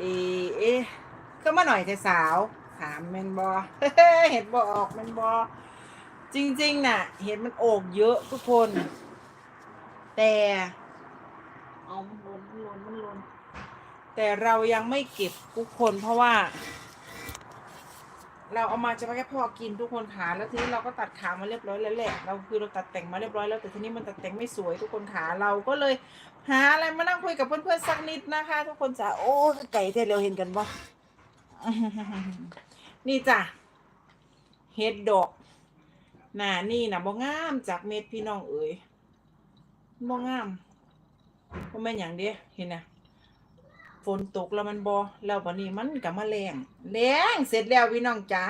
เอเอ๊ะก็มาหน่อยแต่สาวถามแมนบอเห็ดบอออกแมนบอจริง ๆ น่ะ เห็ดมันโอกเยอะทุกคน แต่เอามันหลนมันหลนมันหลนแต่เรายังไม่เก็บทุกคนเพราะว่า เราเอามาจะแค่พอกินทุกคนขาแล้วทีนี้เราก็ตัดขามาเรียบร้อยแล้วแหละเราคือเราตัดแต่งมาเรียบร้อยแล้วแต่ทีนี้มันตัดแต่งไม่สวยทุกคนขาเราก็เลยหาอะไรมานั่งคุยกับเพื่อนๆสักนิดนะคะ ทุกคนจ๋าโอ้ไก่เทเราเห็นกันบ่นี่จ้ะเฮ็ดดอกหนานี่นะบ่งามจากเม็ดพี่น้องเอ๋ยบ่งามบ่แม่นหยังเด้เห็นนะ ฝนตกแล้วมันบ่แล้วบัดนี้มันก็มาแรงแรงเสร็จแล้วพี่น้องจ๋า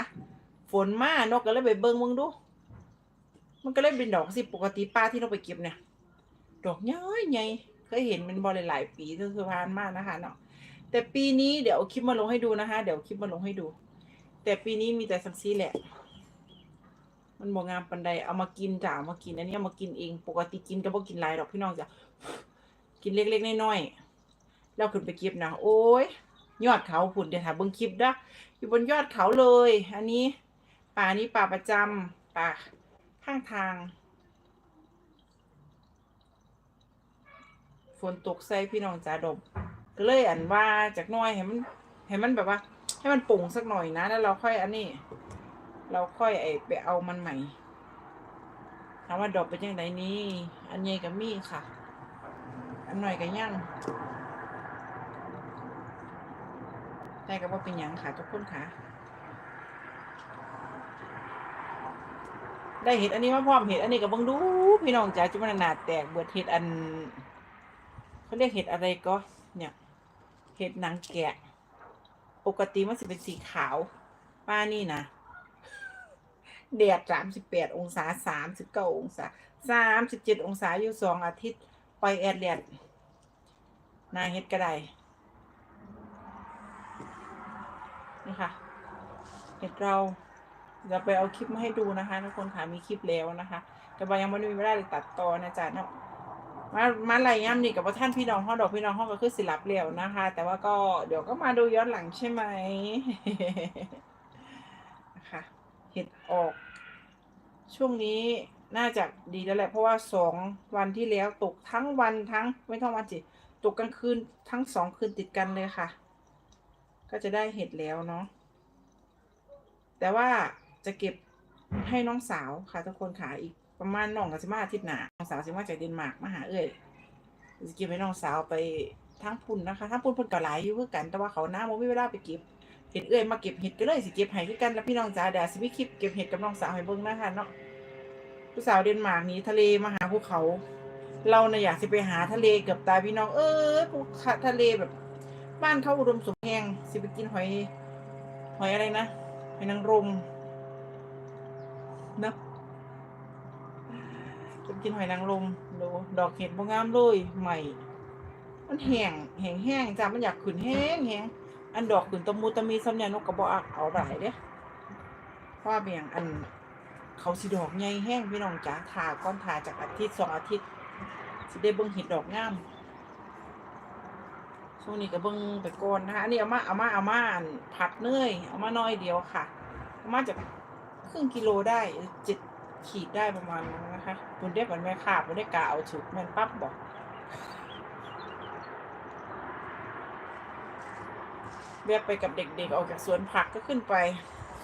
ฝนมานกก็เลยไปเบิ่งมึงดู มันก็เลยเป็นดอกสิปกติป้าที่เราไปเก็บเนี่ย ดอกย้อยใหญ่เคยเห็นมันบอหลายๆปีที่คือผ่านมากนะคะเนาะแต่ปีนี้เดี๋ยวคลิปมาลงให้ดูนะคะ เดี๋ยวคลิปมาลงให้ดู แต่ปีนี้มีแต่สักซีแหละ มันบองามปันใดเอามากินจ้าเอามากินอันนี้เอามากินเอง ปกติกินก็บ่กินลายดอกพี่น้องจ้ะกินเล็กๆน้อยๆ แล้วขึ้นไปเก็บนะโอ้ยยอดเขาผุดเดี๋ยวถามเบิ่งคลิปนะอยู่บนยอดเขาเลย อันนี้ ป่านี้ป่าประจำป่าข้างทาง ฝนตกใส่พี่น้องจ๋าดมก็เลยอันว่าจากน้อยให้มันให้มันแบบว่า ให้มันปุ่งสักหน่อยนะแล้วเราค่อยอันนี้ เราค่อยไอไปเอามันใหม่ถามว่าดอกเป็นยังไงนี่อันใหญ่กับมีค่ะ อันหน่อยกับย่าง ได้กับว่าเป็นหยังค่ะทุกคนค่ะ ได้เห็ดอันนี้มาพร้อมเห็ดอันนี้กับบังดูพี่น้องจ๋าจุมันหนาแตกเบิดเห็ดอันเขาเรียกเห็ดอะไรก็ เนี่ยเห็ดหนังแกะ ปกติมันจะเป็นสีขาวป้านี่นะแดดสามสิบแปดองศาสามสิบเก้าองศาสามสิบเจ็ดองศาอยู่สองอาทิตย์ ปล่อยแอดแดดนาเฮ็ดก็ได้ นี่ค่ะ เห็ดเราจะไปเอาคลิปมาให้ดูนะคะทุกคนค่ะมีคลิปแล้วนะคะ แต่ว่ายังไม่ได้มีเวลาเลยตัดต่อนะจ๊ะเนาะมามาไหลย่ำนี่กับว่าท่านพี่น้องห้องดอกพี่น้องห้องก็คือสิรับเร็วนะคะ แต่ว่าก็เดี๋ยวก็มาดูย้อนหลังใช่ไหมนะคะเห็ดออก ช่วงนี้น่าจะดีแล้วแหละ เพราะว่าสองวันที่แล้วตกทั้งวันทั้งไม่ทั้งวันจิตกกลางคืนทั้งสองคืนติดกันเลยค่ะ ก็จะได้เห็ดแล้วเนาะแต่ว่าจะเก็บให้น้องสาวค่ะทุกคนค่ะอีกประมาณน้องกับสิมาอาทิตย์หน้าน้องสาวสิมาจากเดนมาร์กมาหาเอ้ยสิเก็บให้น้องสาวไปทั้งพุ่นนะคะทั้งพุ่นพุ่นก็หลายอยู่คือกัน แต่ว่าเขาหน้าบ่มีเวลาไปเก็บเห็ดเอ้ยมาเก็บเห็ดก็เลยสิเก็บให้คือกันแล้วพี่น้องจ๋าเดี๋ยวสิมีคลิปเก็บเห็ดกับน้องสาวให้เบิ่งนะคะเนาะผู้สาวเดนมาร์กนี้ทะเลมาหาภูเขา เราเนี่ยอยากสิไปหาทะเลเกือบตายพี่น้องเออภูเขาทะเลแบบ บ้านเขาอุดมสมแหงสิไปกินหอย หอยอะไรนะหอยนางรมเนาะจะกินหอยนางรมดูดอกเห็ดบ่งามเลยใหม่ มันแห้งแห้งแห้งจ้ามันอยากขึ้นแห้งแห้งอันดอกขึ้นตะมูตะมีซ้ำเนียนกกระบอกอักเอาหลายเด้เพราว่าเป็นอย่างอันเขาสิดอกใหญ่แห้งพี่น้องจ๋าทาก้อนทาจากอาทิตย์สองอาทิตย์สิได้เบิ่งเห็ดดอกงาม ช่วงนี้ก็เบิ่งไปก่อนนะคะอันนี้เอามาเอามาเอามานผัดเนยเอามาน้อยเดียวค่ะเอามาจากครึ่งกิโลได้เจ็ดขีดได้ประมาณนั้นนะคะคุณได้เหมือนแม่ขาบคุณได้กะเอาฉุกมันปั๊บบอกเรียกไปกับเด็กๆออกจากสวนผักก็ขึ้นไป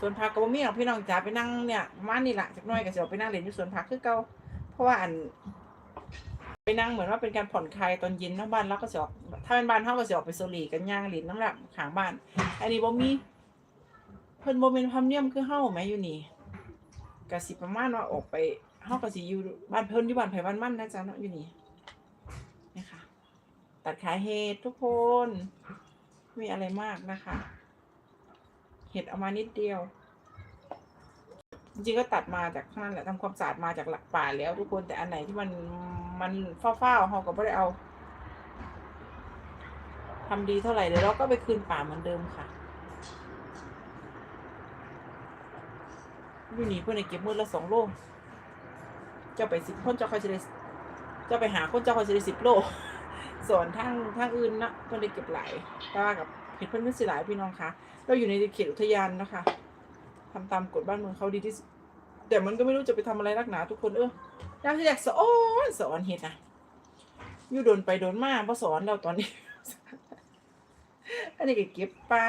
สวนผักก็บ่มีหรอกพี่น้องจ๋าไปนั่งเนี่ยมานี่แหละจากหน้อยก็จะไปนั่งเล่นอยู่สวนผักคือเก่าเพราะว่าอัน ไปนั่งเหมือนว่าเป็นการผ่อนคลายตอนเย็นเนาะบ้านเราก็จะออกถ้าเป็นบ้านเฮาก็จะออกไปโซลีกันย่างเล่นน้ำหลักขางบ้าน อันนี้บ่มีเพิ่นบ่เป็นความเนียมคือเฮาแหมอยู่นี่กสิประมาณว่าออกไปเฮาก็สิอยู่บ้านเพิ่นอยู่บ้านไผบ้านมั่นนะจ๊ะเนาะอยู่นี่นี่ค่ะตัดขายเห็ดทุกคนไม่มีอะไรมากนะคะ เห็ดเอามานิดเดียวจริงก็ตัดมาจากข้างนั้นแหละทำความสะอาดมาจากหลักป่าแล้วทุกคนแต่อันไหนที่มัน มันฟ้าวๆเฮาก็ไม่ได้เอาทำดีเท่าไหร่เดี๋ยวเราก็ไปคืนป่าเหมือนเดิมค่ะอยู่นี่เพื่อนให้เก็บมือละสองโลเจ้าไปสิบคนเจ้าคอยจะได้เจ้าไปหาคนเจ้าคอยจะได้สิบโลส่วนทางทางอื่นนะเพื่อนได้เก็บหลายแต่ว่ากับเห็ดเพิ่นขึ้นสิหลายพี่น้องคะเราอยู่ในเขตอุทยานนะคะทำตามกฎบ้านเมืองเขาดีที่สุด แต่มันก็ไม่รู้จะไปทำอะไรนักหนาทุกคนเออยากที่อยากสอนสอนเห็ดนะอยู่โดนไปโดนมาเพราะสอนเราตอนนี้ อันนี้ก็เก็บปลา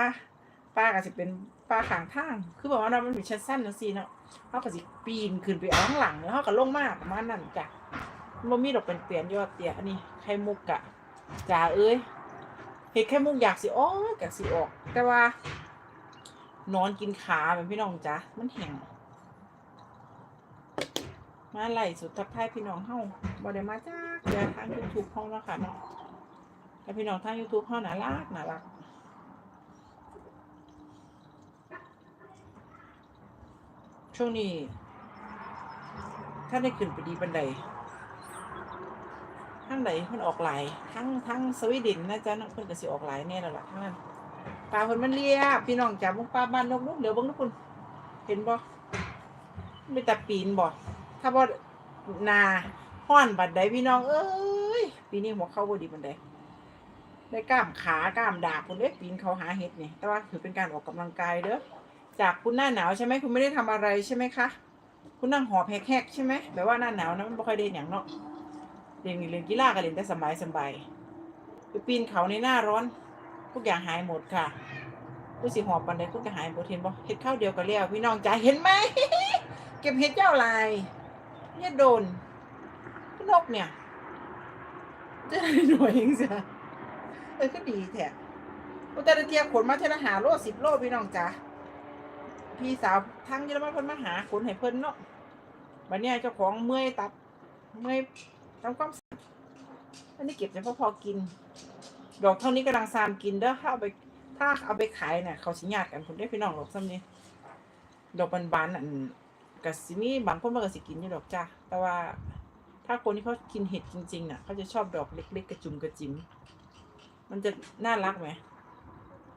ปลาก็จะเป็นปลาขางทาง คือบอกว่าเรามันเป็นชั้นสั้นจังซี่เนาะเขาก็สิปีนขึ้นไปเอาข้างหลังแล้วเขาก็ลงมาประมานั้นจ้ะมันมีดอกเป็นเปลี่ยนยอดเตี้ยอันนี้ไข่มุกกะจ่าเอ้ยเห็ดไข่มุกอยากสิออกอยากสิออก แต่ว่านอนกินขาเป็นพี่น้องจ้ะมันแห้ง มาไหลสุดทักทายพี่น้องเฮาบ่ได้มาจากเดี๋ยวทาง YouTube เฮาเนาะค่ะเนาะแต่พี่น้องทาง YouTube เฮาน่ารักน่ารักช่วงนี้ถ้าได้ขึ้นไปดีบันไดทั้งไหนมันออกหลายทั้งทั้งสวีเดนนะจ๊ะเนาะเพิ่นก็สิออกหลายแน่แล้วล่ะทั้งนั้นปลาเพิ่นมันเรียบพี่น้องจับพวกปลาบ้านนกนุกเดี๋ยวบิ่งทุกคนเห็นบ่ไม่แต่ปีนบ่ ถ้าบ่นาห้อนบัดใดพี่น้อง เอ้ยปีนี้หัวเข้าบ่ดีบันไดได้กล้ามขากล้ามดาบคนเด้ปีนเขาหาเห็ดนี่แต่ว่าถือเป็นการออกกำลังกายเด้อจากคุณหน้าหนาวใช่ไหมคุณไม่ได้ทำอะไรใช่ไหมคะคุณนั่งหอบแฮกๆใช่ไหมแบบว่าหน้าหนาวนะมันไม่ค่อยเด่นอย่างเนาะเรียนเรียนกีฬาก็เรียนได้สบายสบายไปปีนเขาในหน้าร้อนทุกอย่างหายหมดค่ะผู้สิหอบปันใดทุกอย่างหายหมดเห็นบ่เห็ดข้าวเดียวกันแล้วพี่น้องจ๋าเห็นไหมเก็บเห็ดเจ้าลาย เนี่ยโดนพี่นกเนี่ยจะได้หน่วยเองจ้ะเออก็ดีแท้อุตรเทียขนมาเทละหาโลสิบโลพี่น้องจ๋าพี่สาวทั้งเยอรมันเพิ่นมาหาขนให้เพิ่นเนาะบัดเนี้ยเจ้าของเมื่อยตัดเมื่อยทำความสะอาดอันนี้เก็บเฉพาะพอกิน ดอกเท่านี้กำลังซามกินเด้อถ้าเอาไปถ้าเอาไปขายเนี่ยเขาสิญาติกันผมได้พี่น้องดอกซ้ำนี้ดอกบานๆอัน ก็สิมีบางคนมันก็สิกินอยู่ดอกจ้าแต่ว่าถ้าคนที่เขากินเห็ดจริงๆน่ะเขาจะชอบดอกเล็ก ๆ กระจุมกระจิ๋มมันจะน่ารักไหม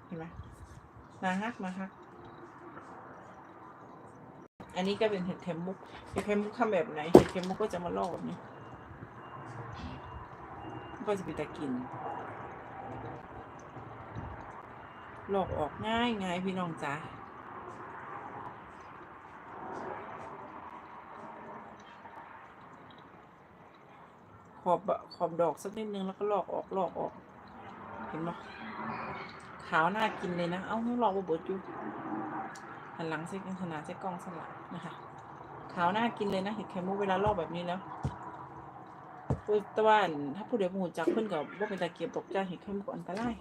เห็นไหมนารักมาฮัก อันนี้ก็เป็นเห็ดเข็มมุก เห็ดเข็มมุกทำแบบไหน เห็ดเข็มมุกก็จะมาลอกแบบนี้ ก็จะเป็นตะกินลอกออกง่ายง่ายพี่น้องจ้า ขอบขอบดอกสักนิดนึงแล้วก็ลอกออกลอกออก เห็นไหมขาวน่ากินเลยนะ เอ้าลอกบเบิดอยู่หันหลังใส่กันขนาดใส่กล้องสลับนะคะ ขาวน่ากินเลยนะเห็ดไข่มุกเวลาลอกแบบนี้แล้วผู้ตะวันถ้าผู้เดียวผู้จักเพิ่นกับว่าเป็นตะเกียบตกใจเห็ดไข่มุกอันตราย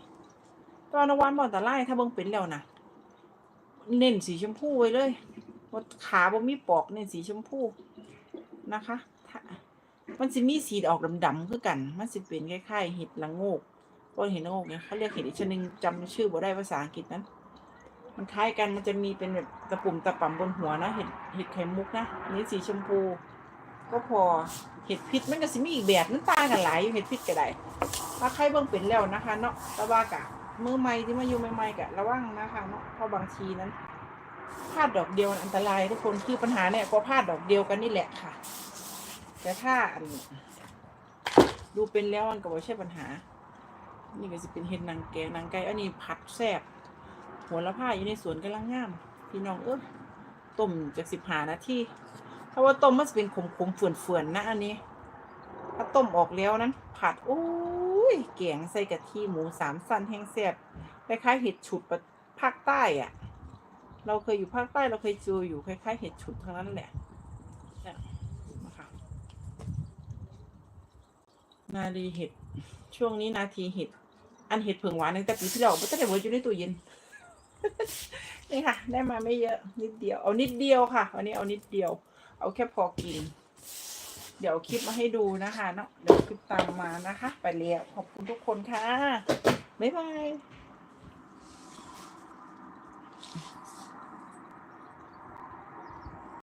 ตอนวันบอันตรายถ้าเบิ่งเป็นแล้วนะเน้นสีชมพูไว้เลยว่าขาบ่มีปอกเน้นสีชมพูนะคะ มันสิมีสีออกดำๆคือกัน มันสิเป็นคล้ายๆเห็ดละโงกเพราะเห็ดละโงกเนี่ยเขาเรียกเห็ดอีกชนิดนึงจำชื่อบ่ได้ภาษาอังกฤษนั้น มันคล้ายกันมันจะมีเป็นแบบตะปุ่มตะป่ำบนหัวนะ เห็ดเห็ดไข่มุกนะอันนี้สีชมพู ก็พอเห็ดพิษมันก็สิมีอีกแบบมันต่างกันหลายอยู่เห็ดพิษก็ได้ถ้าใครเบิ่งเป็นแล้วนะคะเนาะต่ว่ากะมือใหม่ที่มาอยู่ใหม่ๆกะระวังนะคะเนาะเพราะบางทีนั้นพลาดดอกเดียวมันอันตรายทุกคนคือปัญหาเนี่ยก็พลาดดอกเดียวกันนี่แหละค่ะ แต่ถ้าอันดูเป็นแล้วมันก็ไม่ใช่ปัญหา นี่ก็จะเป็นเห็ดนางแกงนางไก่ อันนี้ผัดแซ่บหัวละผ้าอยู่ในสวนกำลังงาม พี่น้องเออต้มจากสิบหานาทีเพราว่าต้มมันจะเป็นขมขมๆเฟื่อนเฟื่อนๆนะอันนี้ ถ้าต้มออกแล้วนั้น ผัดโอ้ยแกงใส่กะทิหมูสามสันแห้งแซ่บคล้ายๆเห็ดฉุดภาคใต้อะเราเคยอยู่ภาคใต้เราเคยเจออยู่คล้ายๆเห็ดฉุดทั้งนั้นแหละเนี่ยนะคะ นาดีเห็ด ช่วงนี้นาทีเห็ด อันเห็ดเผืองหวานตั้งแต่ปีที่แล้วไม่ต้องได้เวิร์อยู่ในตู้เย็น นี่ค่ะ ได้มาไม่เยอะ นิดเดียว เอานิดเดียวค่ะ วันนี้เอานิดเดียว เอาแค่พอกิน เดี๋ยวคลิปมาให้ดูนะคะเนาะ เดี๋ยวคลิปตามมานะคะ ไปเรียวขอบคุณทุกคนค่ะ บ๊ายบาย